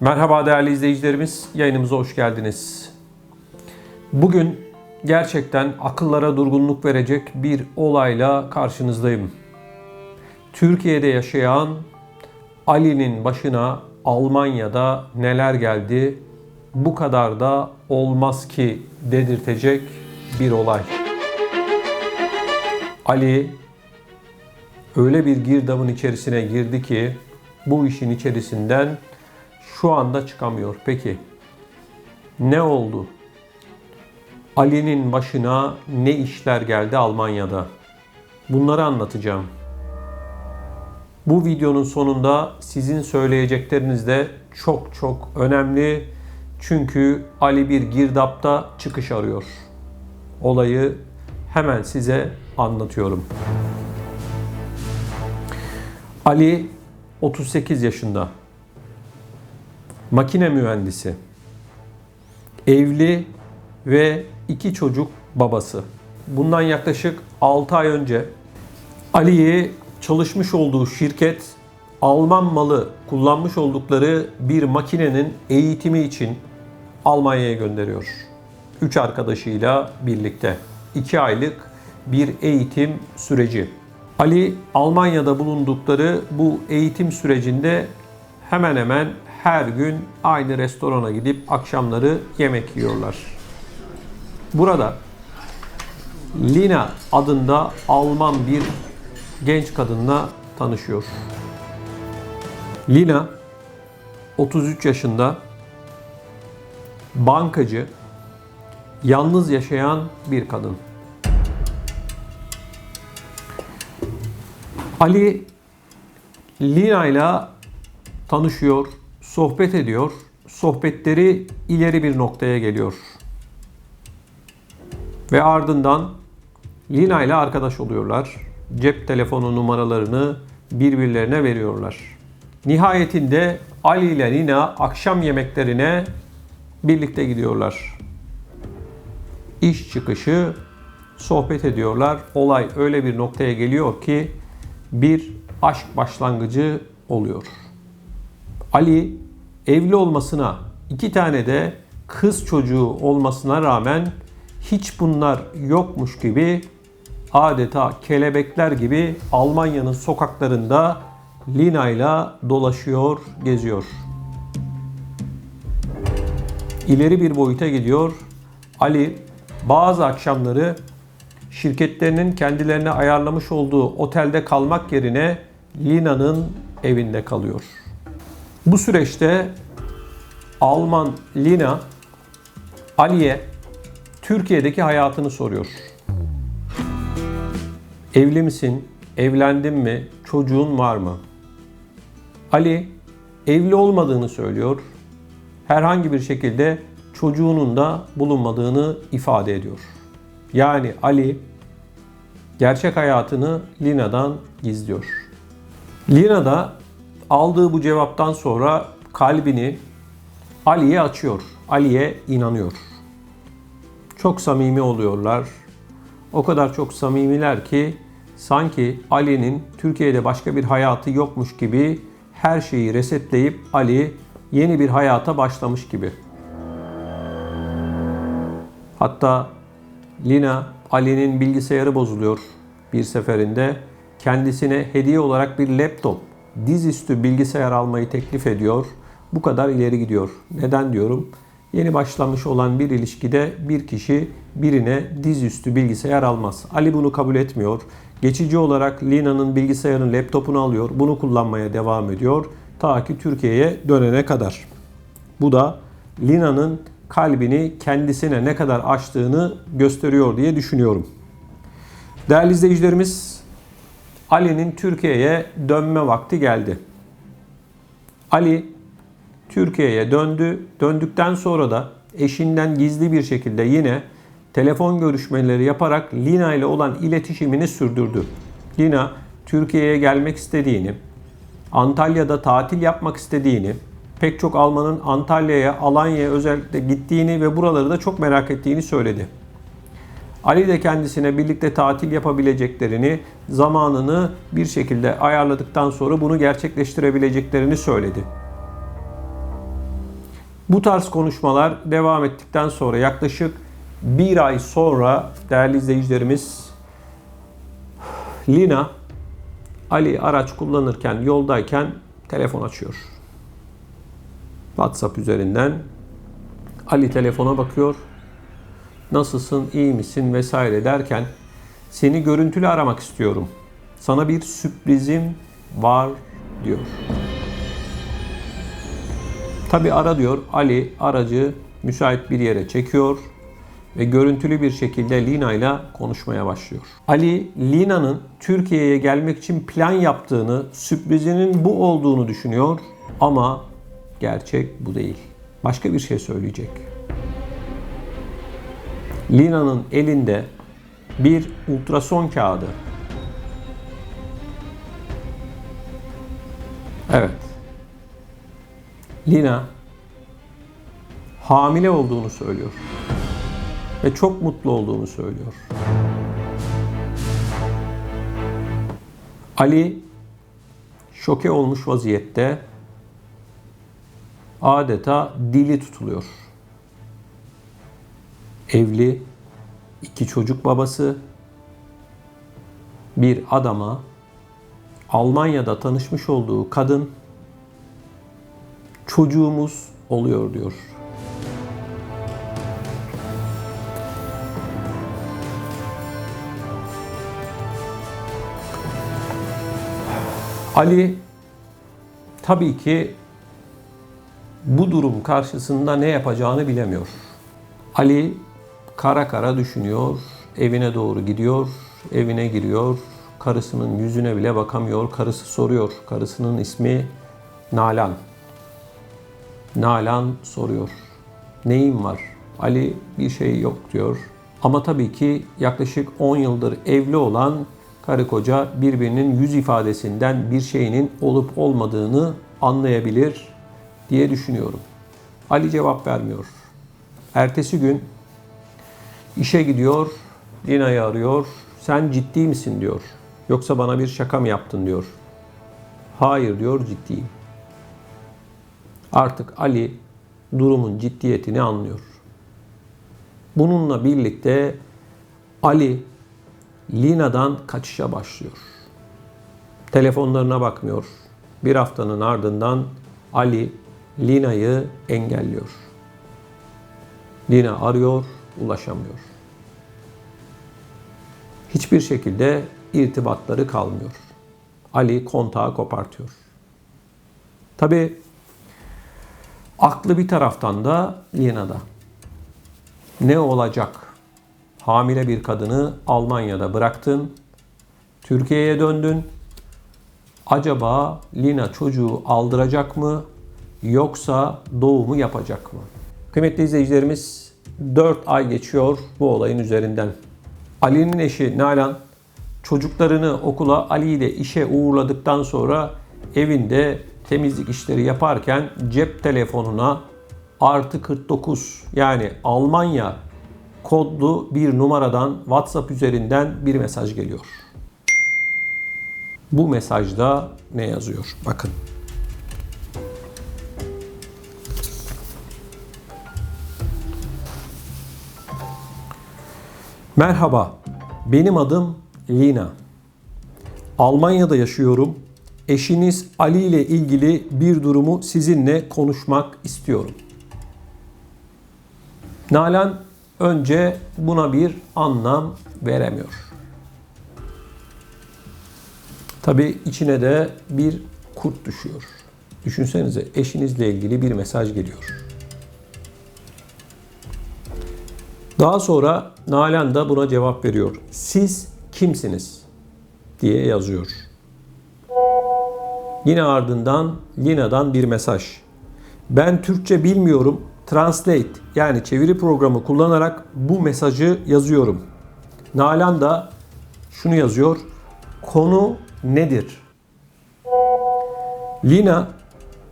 Merhaba değerli izleyicilerimiz, yayınımıza hoş geldiniz. Bugün gerçekten akıllara durgunluk verecek bir olayla karşınızdayım. Türkiye'de yaşayan Ali'nin başına Almanya'da neler geldi? Bu kadar da olmaz ki dedirtecek bir olay. Ali öyle bir girdabın içerisine girdi ki bu işin içerisinden şu anda çıkamıyor. Peki ne oldu? Ali'nin başına ne işler geldi Almanya'da? Bunları anlatacağım. Bu videonun sonunda sizin söyleyecekleriniz de çok çok önemli. Çünkü Ali bir girdapta çıkış arıyor. Olayı hemen size anlatıyorum. Ali 38 yaşında. Makine mühendisi. Evli ve iki çocuk babası. Bundan yaklaşık 6 ay önce Ali'yi çalışmış olduğu şirket Alman malı kullanmış oldukları bir makinenin eğitimi için Almanya'ya gönderiyor. Üç arkadaşıyla birlikte. 2 aylık bir eğitim süreci. Ali Almanya'da bulundukları bu eğitim sürecinde hemen hemen her gün aynı restorana gidip akşamları yemek yiyorlar. Burada Lina adında Alman bir genç kadınla tanışıyor. Lina 33 yaşında bankacı, yalnız yaşayan bir kadın. Ali Lina ile tanışıyor, sohbet ediyor. Sohbetleri ileri bir noktaya geliyor. Ve ardından Lina ile arkadaş oluyorlar. Cep telefonu numaralarını birbirlerine veriyorlar. Nihayetinde Ali ile Lina akşam yemeklerine birlikte gidiyorlar. İş çıkışı sohbet ediyorlar. Olay öyle bir noktaya geliyor ki bir aşk başlangıcı oluyor. Ali evli olmasına, iki tane de kız çocuğu olmasına rağmen hiç bunlar yokmuş gibi adeta kelebekler gibi Almanya'nın sokaklarında Lina ile dolaşıyor, geziyor. İleri bir boyuta gidiyor. Ali bazı akşamları şirketlerinin kendilerine ayarlamış olduğu otelde kalmak yerine Lina'nın evinde kalıyor. Bu süreçte Alman Lina Ali'ye Türkiye'deki hayatını soruyor. Evli misin? Evlendin mi? Çocuğun var mı? Ali evli olmadığını söylüyor. Herhangi bir şekilde çocuğunun da bulunmadığını ifade ediyor. Yani Ali gerçek hayatını Lina'dan gizliyor. Lina da aldığı bu cevaptan sonra kalbini Ali'ye açıyor. Ali'ye inanıyor. Çok samimi oluyorlar. O kadar çok samimiler ki sanki Ali'nin Türkiye'de başka bir hayatı yokmuş gibi her şeyi resetleyip Ali yeni bir hayata başlamış gibi. Hatta Lina Ali'nin bilgisayarı bozuluyor bir seferinde. Kendisine hediye olarak bir laptop, dizüstü bilgisayar almayı teklif ediyor. Bu kadar ileri gidiyor. Neden diyorum? Yeni başlamış olan bir ilişkide bir kişi birine dizüstü bilgisayar almaz. Ali bunu kabul etmiyor. Geçici olarak Lina'nın bilgisayarın laptopunu alıyor. Bunu kullanmaya devam ediyor. Ta ki Türkiye'ye dönene kadar. Bu da Lina'nın kalbini kendisine ne kadar açtığını gösteriyor diye düşünüyorum. Değerli izleyicilerimiz, Ali'nin Türkiye'ye dönme vakti geldi. Ali Türkiye'ye döndü. Döndükten sonra da eşinden gizli bir şekilde yine telefon görüşmeleri yaparak Lina ile olan iletişimini sürdürdü. Lina Türkiye'ye gelmek istediğini, Antalya'da tatil yapmak istediğini, pek çok Almanın Antalya'ya, Alanya'ya özellikle gittiğini ve buraları da çok merak ettiğini söyledi. Ali de kendisine birlikte tatil yapabileceklerini, zamanını bir şekilde ayarladıktan sonra bunu gerçekleştirebileceklerini söyledi. Bu tarz konuşmalar devam ettikten sonra yaklaşık bir ay sonra değerli izleyicilerimiz Lina Ali araç kullanırken yoldayken telefon açıyor. WhatsApp üzerinden Ali telefona bakıyor. Nasılsın, iyi misin vesaire derken seni görüntülü aramak istiyorum. Sana bir sürprizim var diyor. Tabi ara diyor. Ali aracı müsait bir yere çekiyor ve görüntülü bir şekilde Lina ile konuşmaya başlıyor. Ali, Lina'nın Türkiye'ye gelmek için plan yaptığını, sürprizinin bu olduğunu düşünüyor ama gerçek bu değil. Başka bir şey söyleyecek. Lina'nın elinde bir ultrason kağıdı. Evet. Lina hamile olduğunu söylüyor. Ve çok mutlu olduğunu söylüyor. Ali şoke olmuş vaziyette adeta dili tutuluyor. Evli, iki çocuk babası, bir adama Almanya'da tanışmış olduğu kadın çocuğumuz oluyor diyor. Ali tabii ki bu durum karşısında ne yapacağını bilemiyor. Ali kara kara düşünüyor, evine doğru gidiyor, evine giriyor, karısının yüzüne bile bakamıyor. Karısı soruyor. Karısının ismi Nalan. Nalan soruyor. Neyim var? Ali bir şey yok diyor. Ama tabii ki yaklaşık 10 yıldır evli olan karı koca birbirinin yüz ifadesinden bir şeyinin olup olmadığını anlayabilir diye düşünüyorum. Ali cevap vermiyor. Ertesi gün işe gidiyor, Lina'yı arıyor. Sen ciddi misin diyor. Yoksa bana bir şaka mı yaptın diyor. Hayır diyor ciddiyim. Artık Ali durumun ciddiyetini anlıyor. Bununla birlikte Ali Lina'dan kaçışa başlıyor. Telefonlarına bakmıyor. Bir haftanın ardından Ali Lina'yı engelliyor. Lina arıyor, ulaşamıyor. Hiçbir şekilde irtibatları kalmıyor. Ali kontağı kopartıyor. Tabi aklı bir taraftan da Lina'da. Ne olacak? Hamile bir kadını Almanya'da bıraktın. Türkiye'ye döndün. Acaba Lina çocuğu aldıracak mı yoksa doğumu yapacak mı? Kıymetli izleyicilerimiz 4 ay geçiyor bu olayın üzerinden. Ali'nin eşi Nalan çocuklarını okula Ali ile işe uğurladıktan sonra evinde temizlik işleri yaparken cep telefonuna artı 49 yani Almanya kodlu bir numaradan WhatsApp üzerinden bir mesaj geliyor. Bu mesajda ne yazıyor? Bakın. Merhaba, benim adım Lina. Almanya'da yaşıyorum. Eşiniz Ali ile ilgili bir durumu sizinle konuşmak istiyorum. Nalan önce buna bir anlam veremiyor. Tabi içine de bir kurt düşüyor. Düşünsenize eşinizle ilgili bir mesaj geliyor. Daha sonra Nalan da buna cevap veriyor. Siz kimsiniz? diye yazıyor. Yine ardından Lina'dan bir mesaj. Ben Türkçe bilmiyorum. Translate yani çeviri programı kullanarak bu mesajı yazıyorum. Nalan da şunu yazıyor. Konu nedir? Lina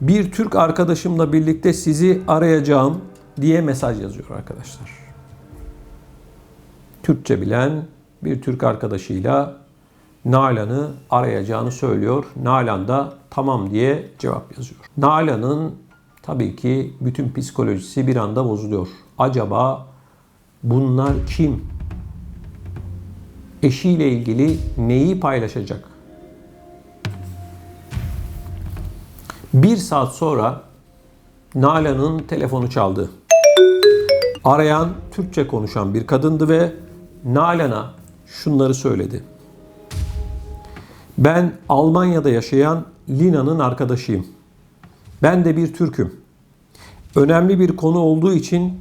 bir Türk arkadaşımla birlikte sizi arayacağım diye mesaj yazıyor arkadaşlar. Türkçe bilen bir Türk arkadaşıyla Nalan'ı arayacağını söylüyor. Nalan da tamam diye cevap yazıyor. Nalan'ın tabii ki bütün psikolojisi bir anda bozuluyor. Acaba bunlar kim? Eşiyle ilgili neyi paylaşacak? Bir saat sonra Nalan'ın telefonu çaldı. Arayan Türkçe konuşan bir kadındı ve Nalan'a şunları söyledi. Ben Almanya'da yaşayan Lina'nın arkadaşıyım. Ben de bir Türk'üm. Önemli bir konu olduğu için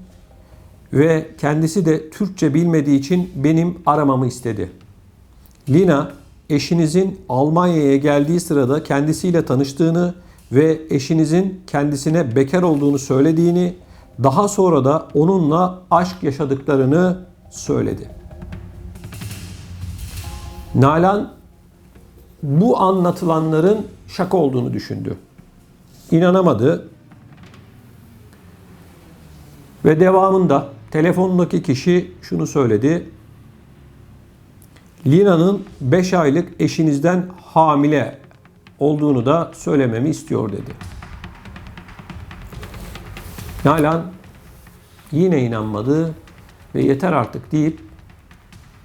ve kendisi de Türkçe bilmediği için benim aramamı istedi. Lina, eşinizin Almanya'ya geldiği sırada kendisiyle tanıştığını ve eşinizin kendisine bekar olduğunu söylediğini, daha sonra da onunla aşk yaşadıklarını söyledi. Nalan bu anlatılanların şaka olduğunu düşündü. İnanamadı. Ve devamında telefondaki kişi şunu söyledi. Lina'nın 5 aylık eşinizden hamile olduğunu da söylememi istiyor dedi. Nalan yine inanmadı ve yeter artık deyip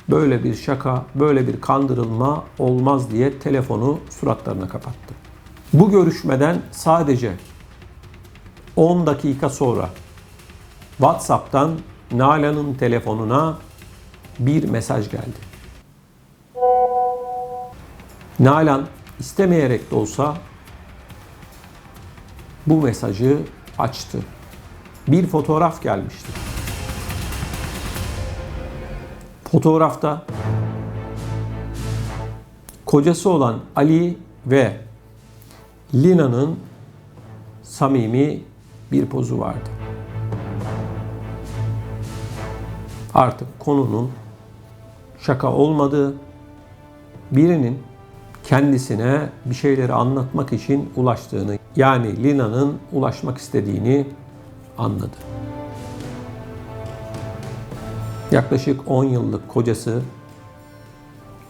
böyle bir şaka, böyle bir kandırılma olmaz diye telefonu suratlarına kapattı. Bu görüşmeden sadece 10 dakika sonra WhatsApp'tan Nalan'ın telefonuna bir mesaj geldi. Nalan istemeyerek de olsa bu mesajı açtı. Bir fotoğraf gelmişti. Fotoğrafta kocası olan Ali ve Lina'nın samimi bir pozu vardı. Artık konunun şaka olmadığı, birinin kendisine bir şeyleri anlatmak için ulaştığını, yani Lina'nın ulaşmak istediğini anladı. Yaklaşık 10 yıllık kocası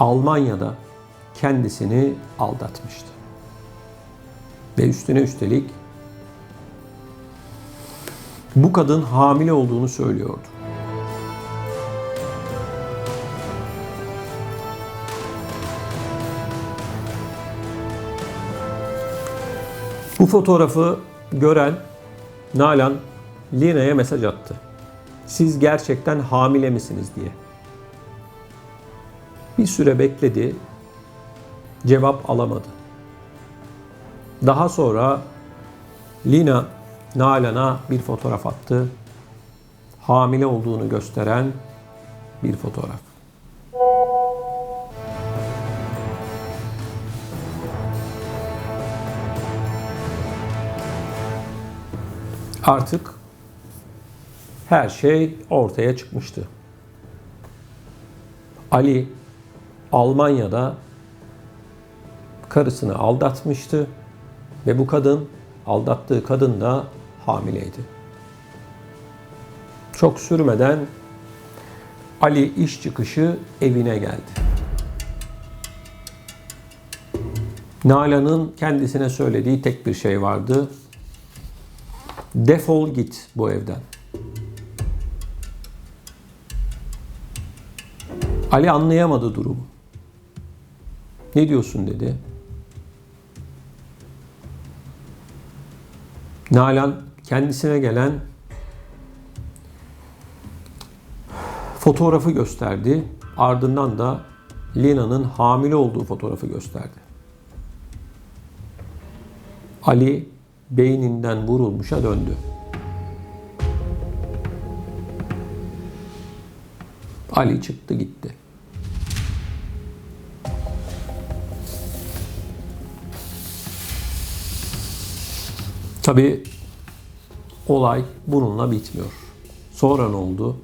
Almanya'da kendisini aldatmıştı. Ve üstüne üstelik bu kadın hamile olduğunu söylüyordu. Bu fotoğrafı gören Nalan Lina'ya mesaj attı. Siz gerçekten hamile misiniz diye. Bir süre bekledi. Cevap alamadı. Daha sonra Lina Nalan'a bir fotoğraf attı. Hamile olduğunu gösteren bir fotoğraf. Artık her şey ortaya çıkmıştı. Ali Almanya'da karısını aldatmıştı ve bu kadın aldattığı kadın da hamileydi. Çok sürmeden Ali iş çıkışı evine geldi. Nalan'ın kendisine söylediği tek bir şey vardı. Defol git bu evden. Ali anlayamadı durumu. Ne diyorsun dedi. Nalan kendisine gelen fotoğrafı gösterdi. Ardından da Lina'nın hamile olduğu fotoğrafı gösterdi. Ali beyninden vurulmuşa döndü. Ali çıktı gitti. Tabi olay bununla bitmiyor. Sonra ne oldu?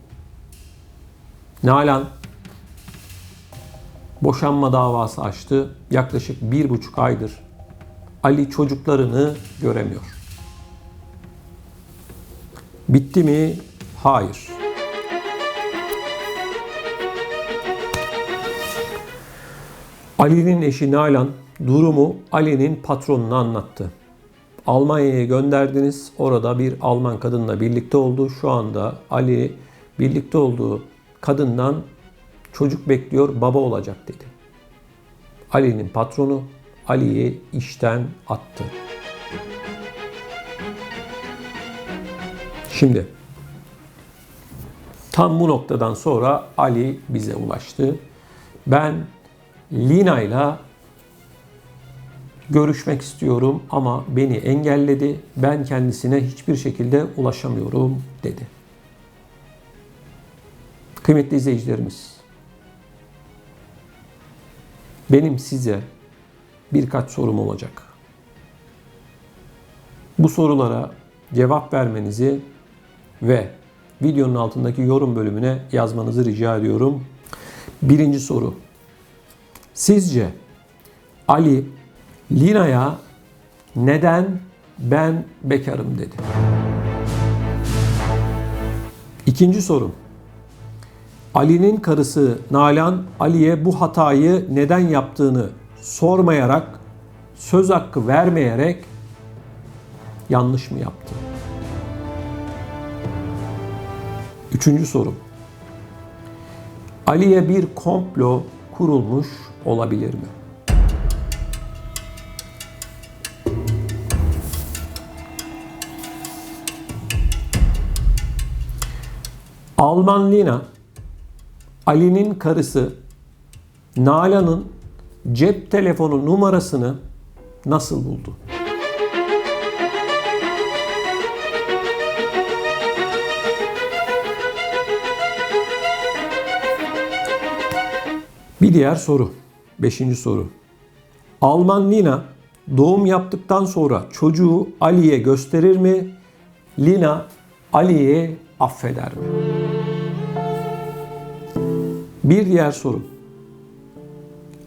Nalan boşanma davası açtı. Yaklaşık bir buçuk aydır Ali çocuklarını göremiyor. Bitti mi? Hayır. Ali'nin eşi Nalan durumu Ali'nin patronuna anlattı. Almanya'ya gönderdiniz. Orada bir Alman kadınla birlikte oldu. Şu anda Ali birlikte olduğu kadından çocuk bekliyor, baba olacak dedi. Ali'nin patronu Ali'yi işten attı. Şimdi tam bu noktadan sonra Ali bize ulaştı. Ben Lina ile görüşmek istiyorum ama beni engelledi. Ben kendisine hiçbir şekilde ulaşamıyorum dedi. Kıymetli izleyicilerimiz, benim size birkaç sorum olacak. Bu sorulara cevap vermenizi ve videonun altındaki yorum bölümüne yazmanızı rica ediyorum. Birinci soru. Sizce Ali Lina'ya neden ben bekarım dedi? İkinci sorum. Ali'nin karısı Nalan Ali'ye bu hatayı neden yaptığını sormayarak, söz hakkı vermeyerek yanlış mı yaptı? Üçüncü sorum. Ali'ye bir komplo kurulmuş olabilir mi? Alman Lina, Ali'nin karısı Nalan'ın cep telefonu numarasını nasıl buldu? Bir diğer soru. Beşinci soru. Alman Lina doğum yaptıktan sonra çocuğu Ali'ye gösterir mi? Lina Ali'ye affeder mi? Bir diğer soru.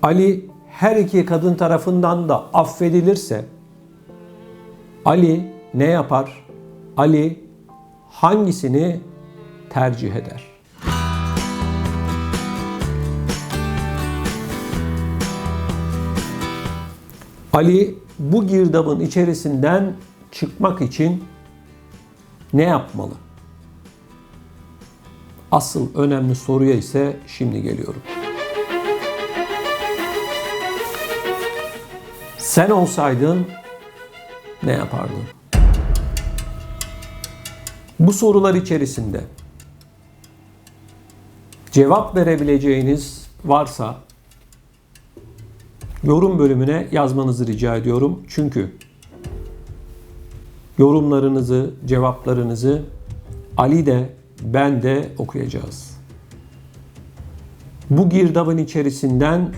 Ali her iki kadın tarafından da affedilirse Ali ne yapar? Ali hangisini tercih eder? Ali bu girdabın içerisinden çıkmak için ne yapmalı? Asıl önemli soruya ise şimdi geliyorum. Sen olsaydın ne yapardın? Bu sorular içerisinde cevap verebileceğiniz varsa yorum bölümüne yazmanızı rica ediyorum. Çünkü yorumlarınızı, cevaplarınızı Ali de ben de okuyacağız. Bu girdabın içerisinden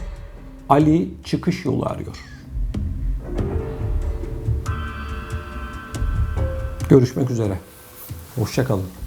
Ali çıkış yolu arıyor. Görüşmek üzere. Hoşçakalın.